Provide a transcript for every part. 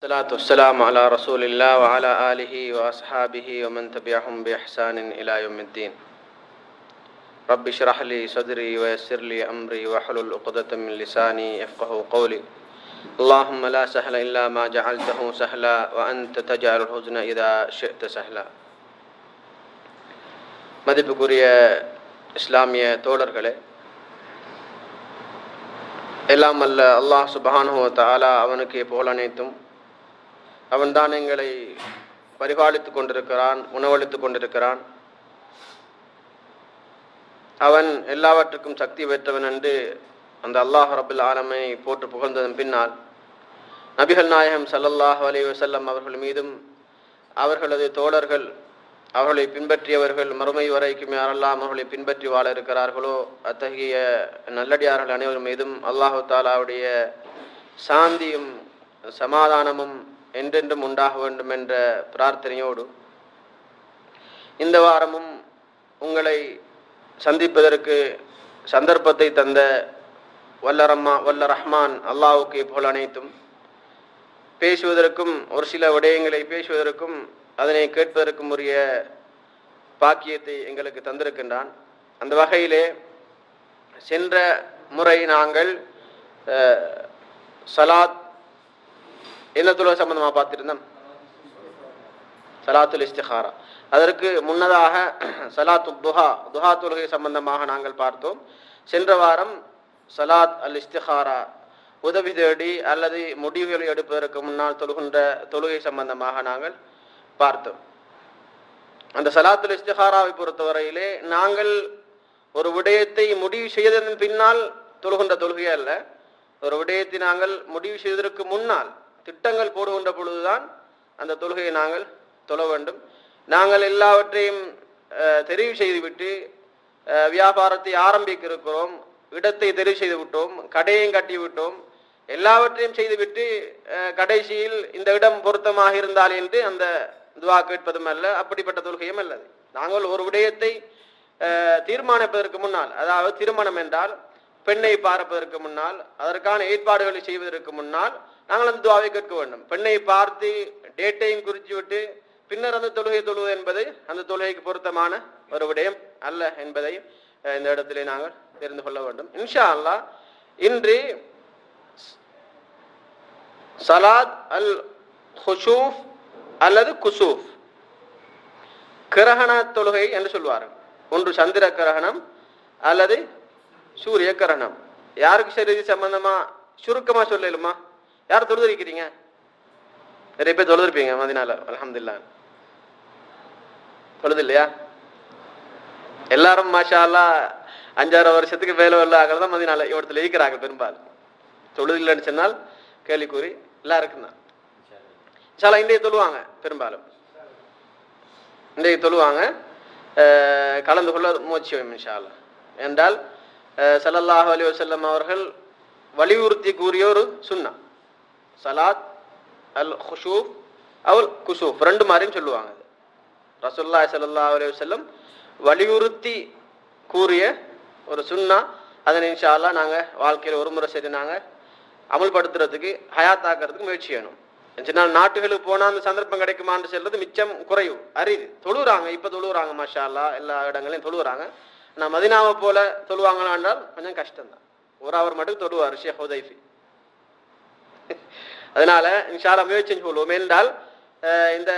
الصلاة والسلام على رسول الله وعلى آله وأصحابه ومن تبعهم بإحسان إلى يوم الدين رب اشرح لي صدري ويسر لي أمري واحلل عقدة من لساني يفقه قولي اللهم لا سهل إلا ما جعلته سهلا وأنت تجعل الحزن إذا شئت سهلا மதிப்புக்குரிய இஸ்லாமிய தோழர்களே எல்லாம் அல்ல அல்லாஹ் சுபஹானுவ தாலா அவனுக்கு புகழ் அனைத்தும் அவன்தான் எங்களை பரிபாலித்துக் கொண்டிருக்கிறான் உணவளித்துக் கொண்டிருக்கிறான். அவன் எல்லாவற்றுக்கும் சக்தி பெற்றவன் என்று அந்த அல்லாஹ் ரபுல் ஆலமை போட்டு புகழ்ந்ததன் பின்னால் நபிகள் நாயகம் சல்லல்லாஹ் அலி வசல்லம் அவர்கள் மீதும் அவர்களது தோழர்கள் அவர்களை பின்பற்றியவர்கள் மறுமை வரைக்கும் யாரெல்லாம் அவர்களை பின்பற்றி வாழ இருக்கிறார்களோ அத்தகைய நல்லடியார்கள் அனைவர் மீதும் அல்லாஹு தாலாவுடைய சாந்தியும் சமாதானமும் என்றென்றும் உண்டாக வேண்டும் என்ற பிரார்த்தனையோடு இந்த வாரமும் உங்களை சந்திப்பதற்கு சந்தர்ப்பத்தை தந்த வல்ல ரம்மா வல்ல ரஹ்மான் அல்லாவுக்கு புகழ் அனைத்தும். பேசுவதற்கும் ஒரு சில விடயங்களை பேசுவதற்கும் அதனை கேட்பதற்கும் உரிய பாக்கியத்தை எங்களுக்கு தந்திருக்கின்றான். அந்த வகையிலே சென்ற முறை நாங்கள் சலாத் என்ன தொழுகை சம்பந்தமாக பார்த்துருந்தோம். சலாத்துல் இஸ்திஹாரா அதற்கு முன்னதாக சலாத்து துஹா துஹா தொழுகை சம்பந்தமாக நாங்கள் பார்த்தோம். சென்ற வாரம் சலாத் அல் இஸ்திஹாரா உதவி தேடி அல்லது முடிவுகளை எடுப்பதற்கு முன்னால் தொழுகின்ற தொழுகை சம்பந்தமாக நாங்கள் பார்த்தோம். அந்த சலாத்துல் இஸ்திஹாராவை பொறுத்தவரையிலே நாங்கள் ஒரு விடயத்தை முடிவு செய்ததன் பின்னால் தொழுகின்ற தொழுகை அல்ல. ஒரு விடயத்தை நாங்கள் முடிவு செய்வதற்கு முன்னால் திட்டங்கள் போடுகின்ற பொழுதுதான் அந்த தொழுகையை நாங்கள் தொழ வேண்டும். நாங்கள் எல்லாவற்றையும் தெரிவு செய்துவிட்டு வியாபாரத்தை ஆரம்பிக்க இருக்கிறோம் இடத்தை தெரிவு செய்து விட்டோம் கடையும் கட்டி விட்டோம் எல்லாவற்றையும் செய்துவிட்டு கடைசியில் இந்த இடம் பொருத்தமாக இருந்தால் என்று அந்த துவா கேட்பதும் அல்ல. அப்படிப்பட்ட தொழுகையும் அல்லது. நாங்கள் ஒரு விடயத்தை தீர்மானிப்பதற்கு முன்னால் அதாவது திருமணம் என்றால் பெண்ணை பார்ப்பதற்கு முன்னால் அதற்கான ஏற்பாடுகளை செய்வதற்கு முன்னால் நாங்கள் அந்த துவாவை கேட்க வேண்டும். பெண்ணை பார்த்து டேட்டையும் குறித்து விட்டு பின்னர் அந்த தொழுகை தொழுவது என்பது அந்த தொழுகைக்கு பொருத்தமான ஒரு விடயம் அல்ல என்பதை இந்த இடத்திலே நாங்கள் தெரிந்து கொள்ள வேண்டும். இன்ஷா அல்லா இன்று சலாத் அல் ஹுஷூஃப் அல்லது குசூஃப். கிரகண தொழுகை என்று சொல்வார்கள். ஒன்று சந்திர கிரகணம் அல்லது சூரிய கிரகணம். யாருக்கு சரி சம்பந்தமா? சுருக்கமா சொல்லலுமா? யார் தொழுதுரிக்கிறீங்க நிறைய பேர் தொழுதிருப்பீங்க மதினால. அலமதுல்லா தொழுது இல்லையா எல்லாரும் மாஷாலா அஞ்சாறு வருஷத்துக்கு வேலை வெள்ள தான் மதினால. இவடத்துல இருக்கிறாங்க பெரும்பாலும். தொழுது இல்லைன்னு சொன்னால் கேள்விக்கூறி எல்லாருக்கும் தான். சாலா இன்றைய தொழுவாங்க பெரும்பாலும். இன்றைய தொழுவாங்க. கலந்து கொள்ள முயற்சி இன்ஷால்லா என்றால் சல்லல்லாஹ் அலி வசல்லம் அவர்கள் வலியுறுத்தி கூறிய ஒரு சுண்ணா. சலாத் அல் ஹுஷூப் அவுல் குசூப் ரெண்டு மாதிரியும் சொல்லுவாங்க. ரசுல்லா சல்லா அலி வல்லம் வலியுறுத்தி கூறிய ஒரு சுண்ணா அதனை இன்ஷால்லா நாங்கள் வாழ்க்கையில் ஒரு முறை சரி நாங்கள் அமல்படுத்துறதுக்கு ஹயாத்தாக்கிறதுக்கு முயற்சி வேணும் சின்ன நாட்டுகளுக்கு போனால் அந்த சந்தர்ப்பம் கிடைக்குமான்னு சொல்றது மிச்சம் குறைவு அரிது. தொழுகிறாங்க இப்போ தொழுகிறாங்க மஷாலா எல்லா இடங்களையும் தொழுகிறாங்க நான் மதினாவை போல தொழுவாங்களான்றால் கொஞ்சம் கஷ்டம்தான். ஒரு அவர் மட்டும் தொழுவார் ஷேக் ஹுதைஃபி. அதனால இன்ஷால முயற்சி சொல்லுவோம் என்றால் இந்த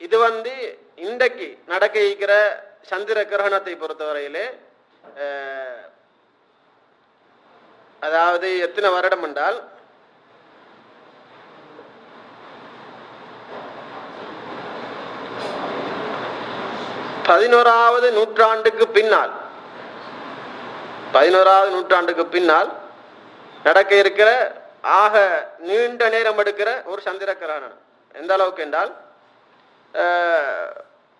இது வந்து இன்றைக்கு நடக்க இருக்கிற சந்திர கிரகணத்தை பொறுத்தவரையிலே அதாவது எத்தனை வருடம் என்றால் பதினோராவது நூற்றாண்டுக்கு பின்னால் பதினோராவது நூற்றாண்டுக்கு பின்னால் நடக்க இருக்கிற ஆக நீண்ட நேரம் எடுக்கிற ஒரு சந்திர கிரகணம் எந்த அளவுக்கு என்றால்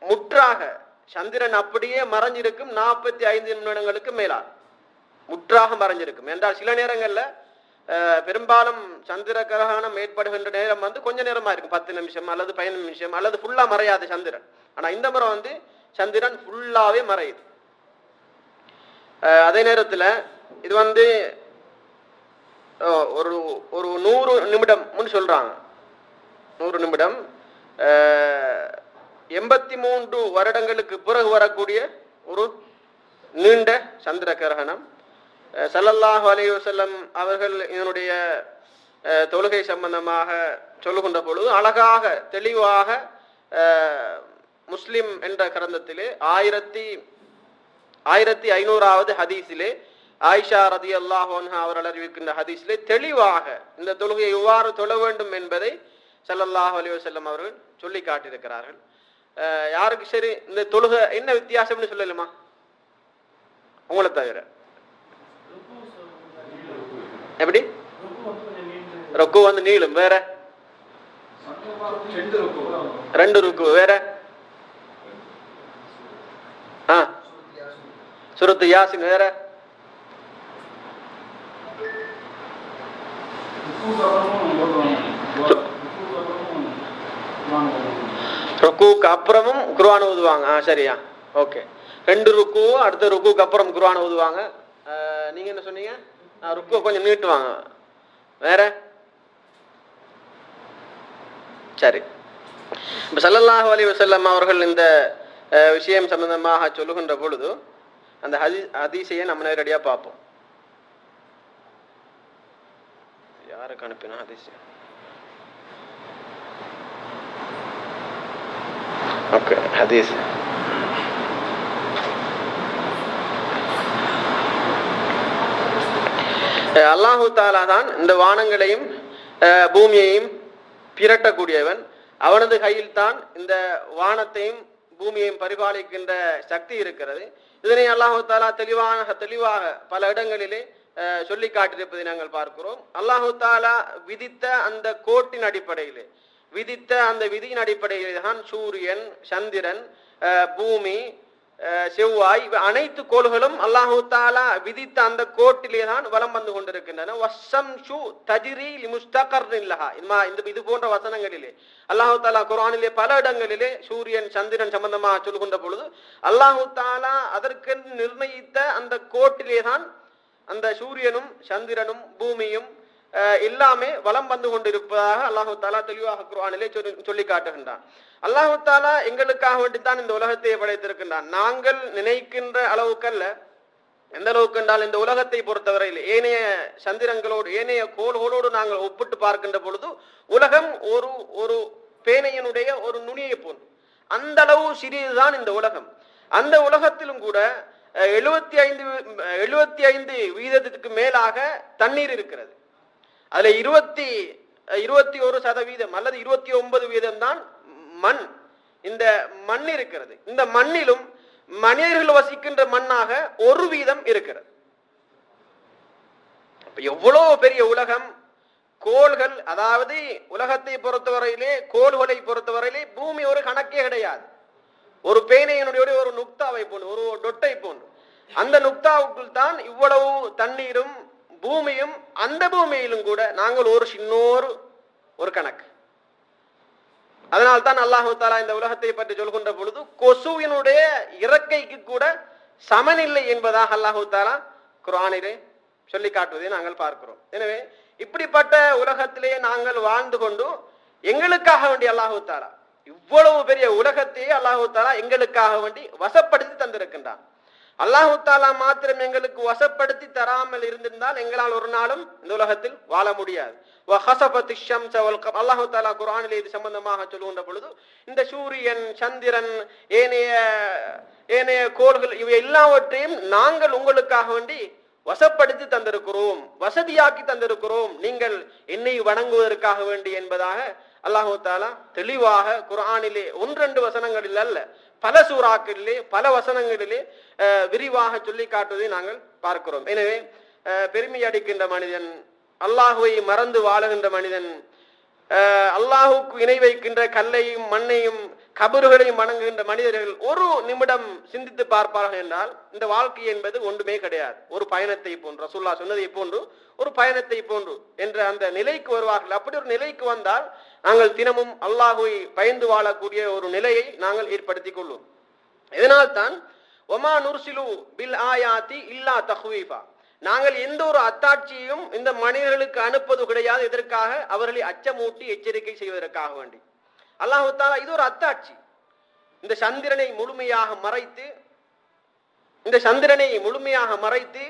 முற்றாக சந்திரன் அப்படியே மறைஞ்சிருக்கும் நாற்பத்தி ஐந்து நிமிடங்களுக்கு மேலாக முற்றாக மறைஞ்சிருக்கும். என்றால் சில நேரங்களில் பெரும்பாலும் சந்திர கிரகணம் ஏற்படுகின்ற நேரம் வந்து கொஞ்ச நேரமா இருக்கும். பத்து நிமிஷம் அல்லது பதினஞ்சு நிமிஷம் அல்லது ஃபுல்லா மறையாது சந்திரன். ஆனா இந்த முறை வந்து சந்திரன் ஃபுல்லாவே மறையுது. அதே நேரத்தில் இது வந்து ஒரு ஒரு நூறு நிமிடம் சொல்கிறாங்க நூறு நிமிடம். எண்பத்தி மூன்று வருடங்களுக்கு பிறகு வரக்கூடிய ஒரு நீண்ட சந்திர கிரகணம் சல்லல்லாஹ் அலையுசல்லம் அவர்கள் இதனுடைய தொழுகை சம்பந்தமாக சொல்லுகின்ற பொழுது அழகாக தெளிவாக முஸ்லிம் என்ற கிரந்தத்திலே ஆயிரத்தி ஆயிரத்தி ஐநூறாவது ஹதீஸிலே ஆயிஷா ரதி அல்லாஹோன்ஹா அவர்கள் அறிவிக்கின்ற ஹதீஸ்லே தெளிவாக இந்த தொழுகையை எவ்வாறு தொழ வேண்டும் என்பதை சல்லல்லாஹ் அலி வஸல்லம் அவர்கள் சொல்லி காட்டியிருக்கிறார்கள். யாருக்கு சரி இந்த தொழுகை என்ன வித்தியாசம்னு சொல்லலுமா? உங்களை தவிர. எப்படி? ரொக்கு வந்து நீளும் வேற? ரெண்டு ருக்கு வேற? ஆ. சுரத்து யாசின் வேற? ருக்குவுக்கு அப்புறமும் குர்ஆன் ஓதுவாங்க. ஆ சரியா? ஓகே. ரெண்டு ருக்கு அடுத்த ருக்குவுக்கு அப்புறம் குர்ஆன் ஓதுவாங்க. நீங்க என்ன சொன்னீங்க? ஆ, ருக்குவை கொஞ்சம் நீட்டுவாங்க. வேற? சரி. இப்ப ஸல்லல்லாஹு அலி வசல்லம் அவர்கள் இந்த விஷயம் சம்பந்தமாக சொல்லுகின்ற பொழுது அந்த ஹதி ஹதீஸையே நம்ம நேரடியாக பார்ப்போம். யாருக்கு அனுப்பினா ஹதீஸ் ஓகே ஹதீஸ் அல்லாஹு தாலா தான் இந்த வானங்களையும் அஹ், பூமியையும் பிரட்டக்கூடியவன் அவனது கையில் தான் இந்த வானத்தையும் பூமியையும் பரிபாலிக்கின்ற சக்தி இருக்கிறது. இதனை அல்லாஹு தாலா தெளிவாக தெளிவாக பல இடங்களிலே சொல்லி காட்டியிருப்பதை நாங்கள் பார்க்கிறோம். அல்லாஹு தாலா விதித்த அந்த கோட்டின் அடிப்படையில் விதித்த அந்த விதியின் அடிப்படையிலே தான் சூரியன் சந்திரன் பூமி செவ்வாய் இவை அனைத்து கோள்களும் அல்லாஹு தாலா விதித்த அந்த கோட்டிலே தான் வலம் வந்து கொண்டிருக்கின்றன. வசம் ஷு தஜிரி முஸ்தகர் இல்லஹா இந்த இது போன்ற வசனங்களிலே அல்லாஹு தாலா குரானிலே பல இடங்களிலே சூரியன் சந்திரன் சம்பந்தமாக சொல்கின்ற பொழுது அல்லாஹு தாலா அதற்கென்று நிர்ணயித்த அந்த கோட்டிலே தான் அந்த சூரியனும் சந்திரனும் பூமியும் அஹ், எல்லாமே வலம் வந்து கொண்டிருப்பதாக அல்லாஹு தாலா தெளிவாக குர்ஆனிலே சொல்லி சொல்லி காட்டுகின்றான். அல்லாஹு தாலா எங்களுக்காக வேண்டித்தான் இந்த உலகத்தை படைத்திருக்கின்றான். நாங்கள் நினைக்கின்ற அளவுக்கல்ல எந்த அளவுக்கு என்றால் இந்த உலகத்தை பொறுத்தவரையில் ஏனைய சந்திரங்களோடு ஏனைய கோள்களோடு நாங்கள் ஒப்பிட்டு பார்க்கின்ற பொழுது உலகம் ஒரு ஒரு பேனையனுடைய ஒரு நுனியை போன்று அந்த அளவு சிறியதுதான் இந்த உலகம். அந்த உலகத்திலும் கூட எழுபத்தி ஐந்து எழுபத்தி ஐந்து வீதத்துக்கு மேலாக தண்ணீர் இருக்கிறது. அதுல இருபத்தி இருபத்தி ஒரு சதவீதம் அல்லது இருபத்தி ஒன்பது வீதம் தான் மண். இந்த மண் இருக்கிறது. இந்த மண்ணிலும் மனிதர்கள் வசிக்கின்ற மண்ணாக ஒரு வீதம் இருக்கிறது. எவ்வளோ எவ்வளவு பெரிய உலகம்? கோள்கள் அதாவது உலகத்தை பொறுத்தவரையிலே கோள்களை பொறுத்தவரையிலே பூமி ஒரு கணக்கே கிடையாது. ஒரு பேனையினுடைய ஒரு நுக்தாவை போன்று ஒரு டொட்டை போன்று. அந்த நுக்தாவுக்குள் தான் இவ்வளவு தண்ணீரும் பூமியும் அந்த பூமியிலும் கூட நாங்கள் ஒரு சின்னோரு ஒரு கணக்கு. அதனால்தான் அல்லாஹு தாலா இந்த உலகத்தை பற்றி சொல்கின்ற பொழுது கொசுவினுடைய இறக்கைக்கு கூட சமனில்லை என்பதாக அல்லாஹு தாலா குரானிலே சொல்லி காட்டுவதை நாங்கள் பார்க்கிறோம். எனவே இப்படிப்பட்ட உலகத்திலே நாங்கள் வாழ்ந்து கொண்டு எங்களுக்காக வேண்டி அல்லாஹு தாலா இவ்வளவு பெரிய உலகத்தையே அல்லாஹு தாலா எங்களுக்காக வேண்டி வசப்படுத்தி தந்திருக்கின்றான். அல்லாஹு தாலா மாத்திரம் எங்களுக்கு வசப்படுத்தி தராமல் இருந்திருந்தால் எங்களால் ஒரு நாளும் இந்த உலகத்தில் வாழ முடியாது. அல்லாஹு தாலா குரானில் இது சம்பந்தமாக சொல்லுகின்ற பொழுது இந்த சூரியன் சந்திரன் ஏனைய ஏனைய கோள்கள் இவை எல்லாவற்றையும் நாங்கள் உங்களுக்காக வேண்டி வசப்படுத்தி தந்திருக்கிறோம் வசதியாக்கி தந்திருக்கிறோம். நீங்கள் என்னை வணங்குவதற்காக வேண்டி என்பதாக அல்லாஹு தாலா தெளிவாக குர்ஆனிலே ஒன்றெண்டு வசனங்களில் அல்ல பல சூறாக்களிலே பல வசனங்களிலே விரிவாக சொல்லி காட்டுவதை நாங்கள் பார்க்கிறோம். எனவே பெருமை அடிக்கின்ற மனிதன் அல்லாஹுவை மறந்து வாழுகின்ற மனிதன் அல்லாஹுக்கு இணை வைக்கின்ற கல்லையும் மண்ணையும் கபறுகளையும் வணங்குகின்ற மனிதர்கள் ஒரு நிமிடம் சிந்தித்து பார்ப்பார்கள் என்றால் இந்த வாழ்க்கை என்பது ஒன்றுமே கிடையாது. ஒரு பயணத்தை போன்று ரசுல்லா சொன்னதை போன்று ஒரு பயணத்தை போன்று என்ற அந்த நிலைக்கு வருவார்கள். அப்படி ஒரு நிலைக்கு வந்தால் நாங்கள் தினமும் அல்லாஹுவை பயந்து வாழக்கூடிய ஒரு நிலையை நாங்கள் ஏற்படுத்திக் கொள்வோம் இதனால் தான் ஒமா நுர்சிலு பில் ஆயாத்தி இல்லா தஹ்வீஃபா நாங்கள் எந்த ஒரு அத்தாட்சியையும் இந்த மனிதர்களுக்கு அனுப்பது கிடையாது. இதற்காக அவர்களை அச்சமூட்டி எச்சரிக்கை செய்வதற்காக வேண்டி. அல்லாஹு தாலா இது ஒரு அத்தாட்சி. இந்த சந்திரனை முழுமையாக மறைத்து இந்த சந்திரனை முழுமையாக மறைத்து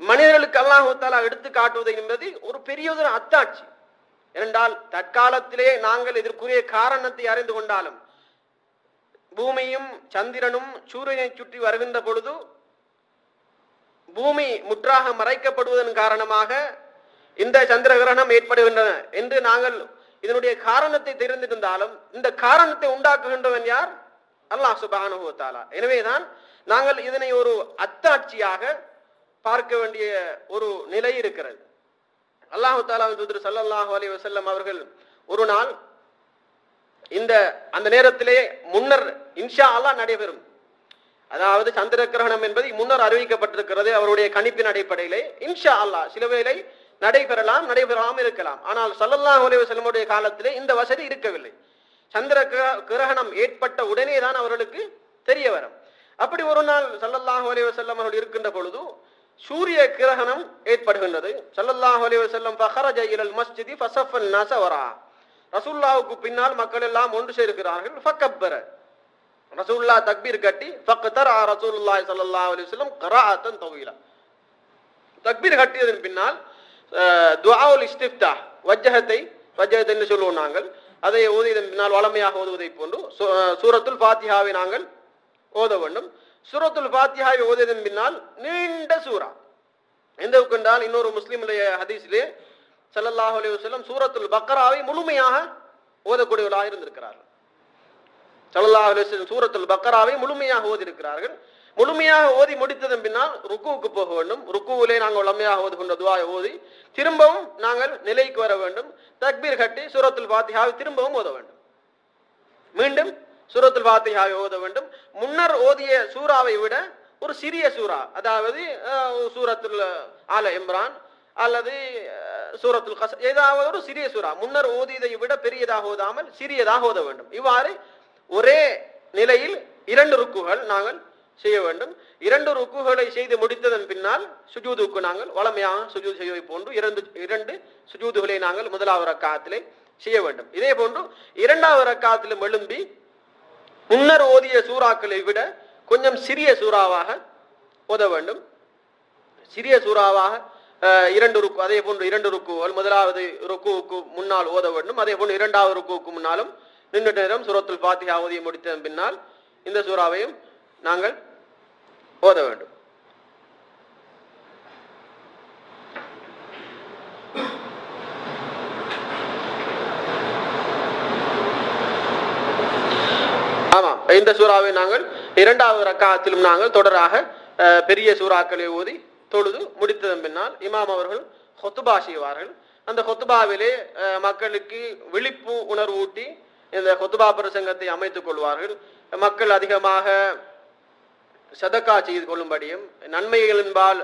மனிதர்களுக்கு அல்லாஹு தாலா எடுத்து காட்டுவது என்பது ஒரு பெரிய ஒரு அத்தாட்சி. ஏனென்றால் தற்காலத்திலே நாங்கள் இதற்குரிய காரணத்தை அறிந்து கொண்டாலும் பூமியும் சந்திரனும் சூரியனை சுற்றி வருகின்ற பொழுது பூமி முற்றாக மறைக்கப்படுவதன் காரணமாக இந்த சந்திர கிரகணம் ஏற்படுகின்றன என்று நாங்கள் இதனுடைய காரணத்தை தெரிந்திருந்தாலும் இந்த காரணத்தை உண்டாக்குகின்றவன் யார்? அல்லாஹ் சுபானுபவத்தாலா எனவேதான் நாங்கள் இதனை ஒரு அத்தாட்சியாக பார்க்க வேண்டிய ஒரு நிலை இருக்கிறது. அல்லாஹு தாலா தூதர் சல்லாஹு அலி வசல்லம் அவர்கள் ஒரு நாள் இந்த அந்த நேரத்திலே முன்னர் இன்ஷா அல்லா நடைபெறும். அதாவது சந்திர கிரகணம் என்பது முன்னர் அறிவிக்கப்பட்டிருக்கிறது அவருடைய கணிப்பின் அடிப்படையிலே. இன்ஷா அல்லாஹ் சில வேளை நடைபெறலாம் நடைபெறாமல் இருக்கலாம். ஆனால் சல்லல்லாஹ் அலைஹி செல்லமுடைய காலத்திலே இந்த வசதி இருக்கவில்லை. சந்திர கிர- கிரகணம் ஏற்பட்ட உடனே தான் அவர்களுக்கு தெரிய வரும். அப்படி ஒரு நாள் சல்லல்லாஹு அலைஹி செல்லம் அவர்கள் இருக்கின்ற பொழுது சூரிய கிரகணம் ஏற்படுகின்றது. சல்லல்லாஹ் அலைஹி வஸல்லம் ஃபஹரஜ இலல் மஸ்ஜிதி ஃபஸஃபன் நாஸ வரா பின்னால் மக்கள் எல்லாம் ஒன்று சேர்க்கிறார்கள். ஃபக்கப்பர ரசூலுல்லாஹ் தக்பீர் கட்டி ஃபக்தரா ரசூலுல்லாஹி ஸல்லல்லாஹு அலைஹி வஸல்லம் கராத்தன் தவீலா தக்பீர் கட்டியதன் பின்னால் துவாவுல் இஸ்திஃப்தா வஜ்ஜஹத்தை வஜ்ஜகத்தை என்று சொல்லுவோம் நாங்கள். அதை ஓதியதன் பின்னால் வளமையாக ஓதுவதை போன்று சூரத்துல் ஃபாத்திஹாவை நாங்கள் ஓத வேண்டும். சூரத்துல் ஃபாத்திஹாவை ஓதியதன் பின்னால் நீண்ட சூரா எந்த என்றால் இன்னொரு முஸ்லீமுடைய ஹதீஸிலே ஸல்லல்லாஹு அலி வஸல்லம் சூரத்துல் பக்கராவை முழுமையாக ஓதக்கூடியவர்களாக இருந்திருக்கிறார்கள். ஸல்லல்லாஹு அலி வஸல்லம் சூரத்துல் பக்கராவை முழுமையாக ஓதி இருக்கிறார்கள் முழுமையாக ஓதி முடித்ததன் பின்னால் ருக்குவுக்கு போக வேண்டும். ருக்குவிலே நாங்கள் வளமையாக ஓதுகின்ற துவாயை ஓதி திரும்பவும் நாங்கள் நிலைக்கு வர வேண்டும். தக்பீர் கட்டி சூரத்துல் பாத்தியாவை திரும்பவும் ஓத வேண்டும். மீண்டும் சூரத்துல் ஃபாத்திஹாவை ஓத வேண்டும். முன்னர் ஓதிய சூறாவை விட ஒரு சிறிய சூறா அதாவது சூரத்துல் ஆல இம்ரான் அல்லது சூரத்துல் கஸ் ஏதாவது ஒரு சிறிய சூறா. முன்னர் ஓதியதை விட பெரியதாக ஓதாமல் சிறியதாக ஓத வேண்டும். இவ்வாறு ஒரே நிலையில் இரண்டு ருக்குகள் நாங்கள் செய்ய வேண்டும். இரண்டு ருக்குகளை செய்து முடித்ததன் பின்னால் சுஜூதுக்கு நாங்கள் வளமையாக சுஜூது செய்வதை போன்று இரண்டு இரண்டு சுஜூதுகளை நாங்கள் முதலாவது ரக்காத்திலே செய்ய வேண்டும். இதே போன்று இரண்டாவது ரக்காத்திலும் எழும்பி முன்னர் ஓதிய சூறாக்களை விட கொஞ்சம் சிறிய சூறாவாக ஓத வேண்டும். சிறிய சூறாவாக இரண்டு ருக்கு அதே போன்று இரண்டு ருக்குகள் முதலாவது ருக்குவுக்கு முன்னால் ஓத வேண்டும். அதே போன்று இரண்டாவது ருக்குவுக்கு முன்னாலும் நின்று நேரம் சுரத்தில் பாத்தியா ஓதியை முடித்ததன் பின்னால் இந்த சூறாவையும் நாங்கள் ஓத வேண்டும் ஆமாம் இந்த சூறாவை நாங்கள் இரண்டாவது ரக்காகத்திலும் நாங்கள் தொடராக பெரிய சூறாக்களை ஓதி தொழுது முடித்ததன் பின்னால் இமாம் அவர்கள் ஹொத்துபா செய்வார்கள். அந்த ஹொத்துபாவிலே மக்களுக்கு விழிப்பு உணர்வூட்டி இந்த ஹொத்துபா பிரசங்கத்தை அமைத்துக் கொள்வார்கள். மக்கள் அதிகமாக சதக்கா செய்து கொள்ளும்படியும் நன்மைகளின்பால்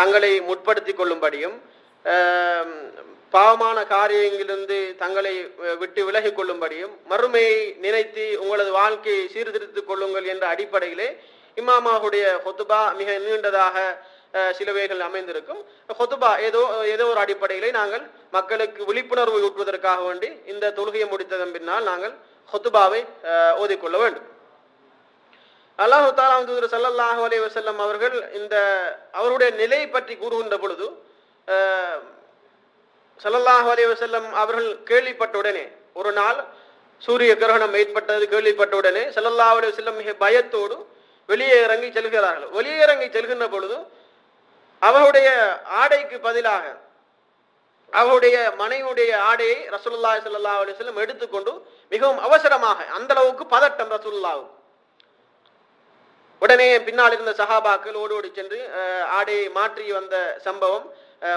தங்களை முற்படுத்திக் கொள்ளும்படியும் பாவமான காரியங்களிலிருந்து தங்களை விட்டு விலகி கொள்ளும்படியும் மறுமையை நினைத்து உங்களது வாழ்க்கையை சீர்திருத்திக் கொள்ளுங்கள் என்ற அடிப்படையிலே இமாமாவுடைய ஹொத்துபா மிக நீண்டதாக சிலவைகள் அமைந்திருக்கும். ஹொத்துபா ஏதோ ஏதோ ஒரு அடிப்படையிலே நாங்கள் மக்களுக்கு விழிப்புணர்வு ஊட்டுவதற்காக வேண்டி இந்த தொழுகையை முடித்ததன் பின்னால் நாங்கள் ஹொத்துபாவை ஓதிக்கொள்ள வேண்டும். அல்லாஹு தாலா சல்லாஹூ அலி வசல்லம் அவர்கள் இந்த அவருடைய நிலை பற்றி கூறுகின்ற பொழுது அஹ், ஸல்லல்லாஹு வசல்லம் அவர்கள் கேள்விப்பட்ட உடனே ஒரு நாள் சூரிய கிரகணம் ஏற்பட்டது கேள்விப்பட்ட உடனே ஸல்லல்லாஹு அலைஹி மிக பயத்தோடு வெளியே இறங்கி செல்கிறார்கள். வெளியே இறங்கி செல்கின்ற பொழுது அவருடைய ஆடைக்கு பதிலாக அவருடைய மனைவியுடைய ஆடையை ரசூல்லா சல்லா அலைஹி எடுத்துக்கொண்டு மிகவும் அவசரமாக அந்த அளவுக்கு பதட்டம் ரசூலுல்லாஹுக்கு உடனே பின்னால் இருந்த சஹாபாக்கள் ஓடி ஓடி சென்று ஆடையை மாற்றி வந்த சம்பவம்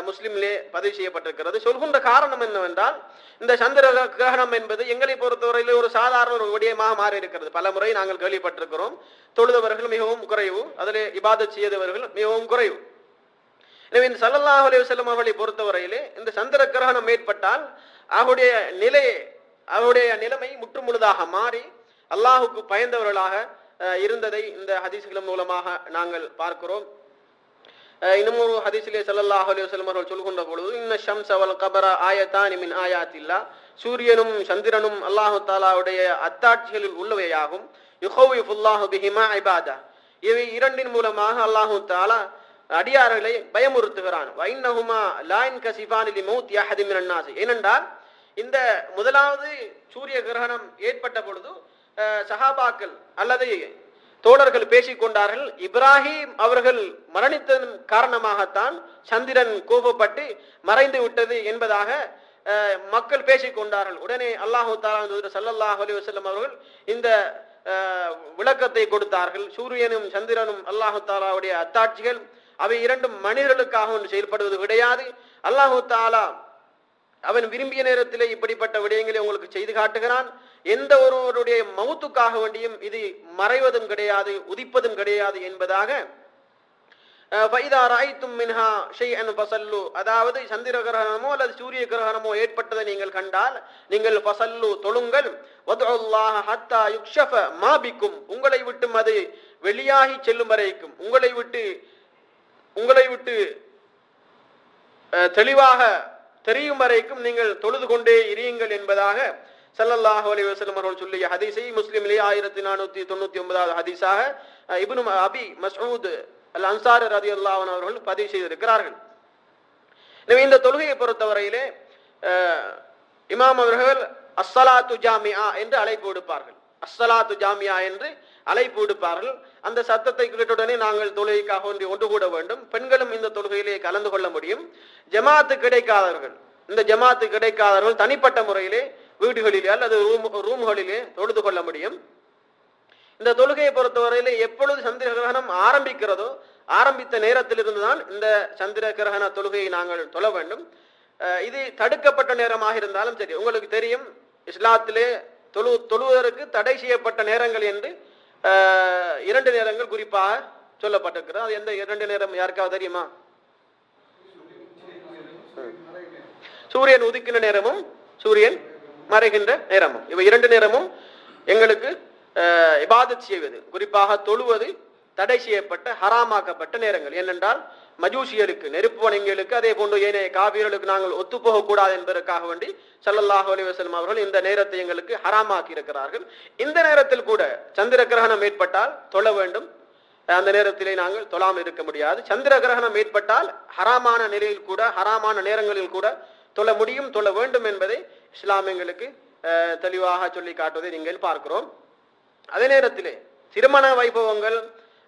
முஸ்லிம்லே பதிவு செய்யப்பட்டிருக்கிறது. சொல்கின்ற காரணம் என்னவென்றால் இந்த சந்திர கிரகணம் என்பது எங்களை பொறுத்தவரையில் ஒரு சாதாரண ஒரு விடயமாக மாறி இருக்கிறது. பல முறை நாங்கள் கேள்விப்பட்டிருக்கிறோம். தொழுதவர்கள் மிகவும் குறைவு அதில் இபாதத் செய்தவர்கள் மிகவும் குறைவு. எனவே இந்த சல்லல்லாஹ் அலி வல்லம் அவர்களை பொறுத்தவரையிலே இந்த சந்திர கிரகணம் ஏற்பட்டால் அவருடைய நிலை அவருடைய நிலைமை முற்றுமுழுதாக மாறி அல்லாஹுக்கு பயந்தவர்களாக இருந்ததை இந்த ஹதீஸ்களின் மூலமாக நாங்கள் பார்க்கிறோம். இன்னும் ஒரு ஹதீஸிலே ஸல்லல்லாஹு அலைஹி வஸல்லம் அவர்கள் சொல்கின்ற பொழுது இன்ன ஷம்ஸ் அவள் கபர ஆயத்தான் மின் ஆயாத்தில்லா. சூரியனும் சந்திரனும் அல்லாஹு தாலாவுடைய அத்தாட்சிகளில் உள்ளவையாகும். யுஹவ்விஃபுல்லாஹு பிஹிமா ஐபாதா இவை இரண்டின் மூலமாக அல்லாஹு தாலா அடியார்களை பயமுறுத்துகிறான். வைன்னஹுமா லாயின் கசிபானிலி மௌத் யஹதி மினன் நாஸ். ஏனென்றால் இந்த முதலாவது சூரிய கிரகணம் ஏற்பட்ட பொழுது சஹாபாக்கள் அல்லது தோழர்கள் பேசிக் கொண்டார்கள் இப்ராஹிம் அவர்கள் மரணித்ததன் காரணமாகத்தான் சந்திரன் கோபப்பட்டு மறைந்து விட்டது என்பதாக மக்கள் பேசிக் கொண்டார்கள் உடனே அல்லாஹு தாலா சல்லாஹ் அலி வசல்லம் அவர்கள் இந்த விளக்கத்தை கொடுத்தார்கள். சூரியனும் சந்திரனும் அல்லாஹு தாலாவுடைய அத்தாட்சிகள் அவை இரண்டும் மனிதர்களுக்காக ஒன்று செயல்படுவது கிடையாது. அல்லாஹு தாலா அவன் விரும்பிய நேரத்திலே இப்படிப்பட்ட விடயங்களை உங்களுக்கு செய்து காட்டுகிறான். எந்த ஒருவருடைய மவுத்துக்காக வேண்டியும் இது மறைவதும் கிடையாது உதிப்பதும் கிடையாது என்பதாக ஃபைதா ராய்த்தும் மின்ஹா ஷெய் அன் ஃபசல்லு. அதாவது சந்திர கிரகணமோ அல்லது சூரிய கிரகணமோ ஏற்பட்டதை நீங்கள் கண்டால் நீங்கள் பசல்லு தொழுங்கள். ஹத்தா யுக்ஷஃப மாபிக்கும் உங்களை விட்டும் அது வெளியாகி செல்லும் வரைக்கும். உங்களை விட்டு உங்களை விட்டு தெளிவாக தெரியும் வரைக்கும் நீங்கள் தொழுது கொண்டே இருயுங்கள் என்பதாக சல்லல்லாஹ் அலி வசலம் அவர்கள் சொல்லிய ஹதீஸை முஸ்லீம்லேயே ஆயிரத்தி நானூற்றி தொண்ணூத்தி ஒன்பதாவது ஹதீஸாக இபுனு அபி மசூத் அல் அன்சார் ரதி அன்ஹு அவர்கள் பதிவு செய்திருக்கிறார்கள். எனவே இந்த தொழுகையை பொறுத்தவரையிலே இமாம் அவர்கள் அஸ்ஸலாத்து ஜாமியா என்று அழைப்பு விடுப்பார்கள். அஸ்ஸலாத்து ஜாமியா என்று அழைப்பு விடுப்பார்கள். அந்த சத்தத்தை கேட்டவுடனே நாங்கள் தொழுகைக்காக ஒன்று ஒன்று கூட வேண்டும். பெண்களும் இந்த தொழுகையிலே கலந்து கொள்ள முடியும். ஜமாத்து கிடைக்காதவர்கள் இந்த ஜமாத்து கிடைக்காதவர்கள் தனிப்பட்ட முறையிலே வீடுகளிலே அல்லது ரூம் ரூம்களிலே தொழுது கொள்ள முடியும். இந்த தொழுகையை பொறுத்தவரையிலே எப்பொழுது சந்திர கிரகணம் ஆரம்பிக்கிறதோ ஆரம்பித்த நேரத்திலிருந்து தான் இந்த சந்திர கிரகண தொழுகையை நாங்கள் தொழ வேண்டும். இது தடுக்கப்பட்ட நேரமாக இருந்தாலும் சரி உங்களுக்கு தெரியும் இஸ்லாத்திலே தொழு தொழுவதற்கு தடை செய்யப்பட்ட நேரங்கள் என்று இரண்டு நேரங்கள் குறிப்பாக சொல்லப்பட்டிருக்கிறது. அது எந்த இரண்டு நேரம் யாருக்காவது தெரியுமா? சூரியன் உதிக்கின்ற நேரமும் சூரியன் மறைகின்ற நேரமும். இவை இரண்டு நேரமும் எங்களுக்கு இபாதத் செய்வது குறிப்பாக தொழுவது தடை செய்யப்பட்ட ஹராமாக்கப்பட்ட நேரங்கள். ஏனென்றால் மஜூசியருக்கு நெருப்பு வணங்கிகளுக்கு அதே போன்று ஏனைய காவியர்களுக்கு நாங்கள் ஒத்துப்போக கூடாது என்பதற்காக வேண்டி சல்லல்லாஹ் அலிவசலம் அவர்கள் இந்த நேரத்தை எங்களுக்கு ஹராமாக்கி இருக்கிறார்கள். இந்த நேரத்தில் கூட சந்திர கிரகணம் ஏற்பட்டால் தொழ வேண்டும். அந்த நேரத்திலே நாங்கள் தொழாமல் இருக்க முடியாது. சந்திர கிரகணம் ஏற்பட்டால் ஹராமான நிலையில் கூட ஹராமான நேரங்களில் கூட தொழ முடியும் தொழ வேண்டும் என்பதை இஸ்லாம் எங்களுக்கு தெளிவாக சொல்லி காட்டுவதை நீங்கள் பார்க்கிறோம். அதே நேரத்தில் திருமண வைபவங்கள்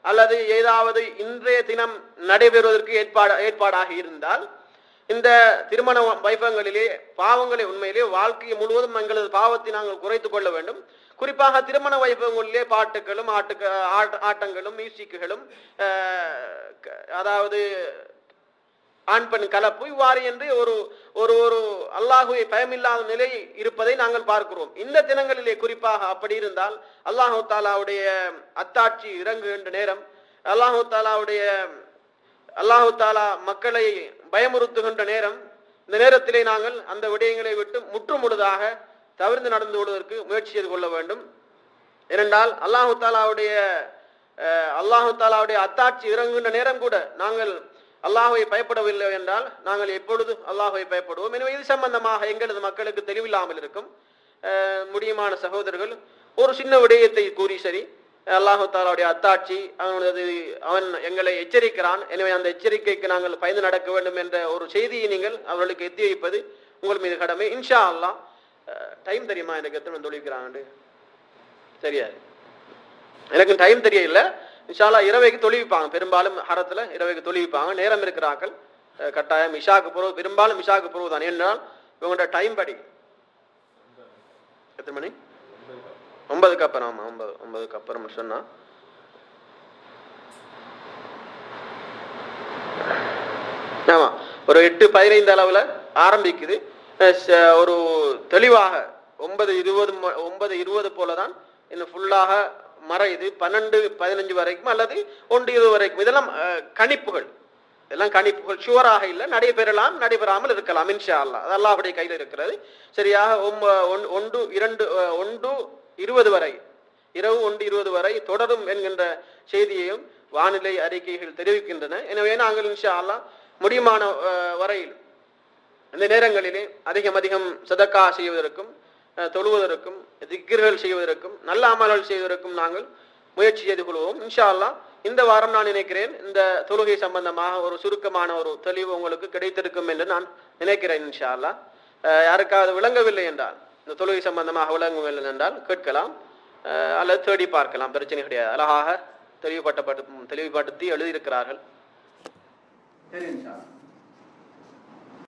அல்லது ஏதாவது இன்றைய தினம் நடைபெறுவதற்கு ஏற்பாடு ஏற்பாடாக இருந்தால் இந்த திருமண வைபவங்களிலே பாவங்களை உண்மையிலே வாழ்க்கையை முழுவதும் எங்களது பாவத்தை நாங்கள் குறைத்து கொள்ள வேண்டும். குறிப்பாக திருமண வைபவங்களிலே பாட்டுகளும் ஆட்டுக்க ஆட்டங்களும் மியூசிக்குகளும் அதாவது ஆண் பெண் கலப்பு இவ்வாறு என்று ஒரு ஒரு ஒரு அல்லாஹுவை பயமில்லாத நிலை இருப்பதை நாங்கள் பார்க்கிறோம். இந்த தினங்களிலே குறிப்பாக அப்படி இருந்தால் அல்லாஹு தாலாவுடைய அத்தாட்சி இறங்குகின்ற நேரம் அல்லாஹு தாலாவுடைய அல்லாஹு தாலா மக்களை பயமுறுத்துகின்ற நேரம் இந்த நேரத்திலே நாங்கள் அந்த விடயங்களை விட்டு முற்றுமுழுதாக தவிர்த்து நடந்து கொள்வதற்கு முயற்சி செய்து கொள்ள வேண்டும். ஏனென்றால் அல்லாஹு தாலாவுடைய அல்லாஹு தாலாவுடைய அத்தாட்சி இறங்குகின்ற நேரம் கூட நாங்கள் அல்லாஹுவை பயப்படவில்லை என்றால் நாங்கள் எப்பொழுது அல்லாஹுவை பயப்படுவோம். எனவே இது சம்பந்தமாக எங்களது மக்களுக்கு தெளிவில்லாமல் இருக்கும். முடியுமான சகோதரர்கள் ஒரு சின்ன விடயத்தை கூறி சரி. அல்லாஹு தாலாவுடைய அத்தாட்சி அவனது அவன் எங்களை எச்சரிக்கிறான். எனவே அந்த எச்சரிக்கைக்கு நாங்கள் பயந்து நடக்க வேண்டும் என்ற ஒரு செய்தியை நீங்கள் அவர்களுக்கு எத்தி வைப்பது உங்கள் மீது கடமை. இன்ஷா அல்லாஹ் டைம் தெரியுமா? எனக்கு எத்தனை தொழிக்கிறான் சரியா? எனக்கு டைம் தெரியல இன்ஷால்லா இரவைக்கு தொழிவிப்பாங்க. பெரும்பாலும் ஹரத்தில் இரவைக்கு தொழிவிப்பாங்க. நேரம் இருக்கிறார்கள். கட்டாயம் இஷாக்கு போறது பெரும்பாலும் இஷாக்கு போறது தான். ஏன்னா இவங்களோட டைம் படி. எத்தனை மணி? ஒன்பதுக்கு அப்புறம். ஆமாம் ஒன்பது ஒன்பதுக்கு அப்புறம் சொன்னால் ஆமா ஒரு எட்டு பதினைந்து அளவுல ஆரம்பிக்குது. ச- ஒரு தெளிவாக ஒன்பது இருபது ம- ஒன்பது இருபது போல தான் இன்னும் ஃபுல்லாக மறையுது பன்னெண்டு பதினஞ்சு வரைக்கும் அல்லது ஒன்று இருபது வரைக்கும். இதெல்லாம் கணிப்புகள். இதெல்லாம் கணிப்புகள். ஷுவராக இல்லை நடைபெறலாம் நடைபெறாமல் இருக்கலாம் இன்ஷா அல்லா அது அல்லாஹ்வுடைய கையில் இருக்கிறது. சரியாக ஒம்ப- ஒன்- ஒன்று இரண்டு ஒன்று இருபது வரை இரவு ஒன்று இருபது வரை தொடரும் என்கின்ற செய்தியையும் வானிலை அறிக்கைகள் தெரிவிக்கின்றன. எனவே நாங்கள் இன்ஷா அல்லா முடியுமான வரையில் இந்த நேரங்களிலே அதிகம் அதிகம் சதக்கா செய்வதற்கும் தொழுவதற்கும் திக்ர்கள் செய்வதற்கும் நல்ல அமல்கள் செய்வதற்கும் நாங்கள் முயற்சி செய்து கொள்வோம். இன்ஷா அல்லா இந்த வாரம் நான் நினைக்கிறேன் இந்த தொழுகை சம்பந்தமாக ஒரு சுருக்கமான ஒரு தெளிவு உங்களுக்கு கிடைத்திருக்கும் என்று நான் நினைக்கிறேன் இன்ஷா அல்லா யாருக்காவது விளங்கவில்லை என்றால் இந்த தொழுகை சம்பந்தமாக விளங்கவில்லை என்றால் கேட்கலாம். அல்லது தேடி பார்க்கலாம். பிரச்சனை கிடையாது. அழகாக தெளிவுபட்டப்பட்டு தெளிவுபடுத்தி எழுதியிருக்கிறார்கள். சரி இன்ஷா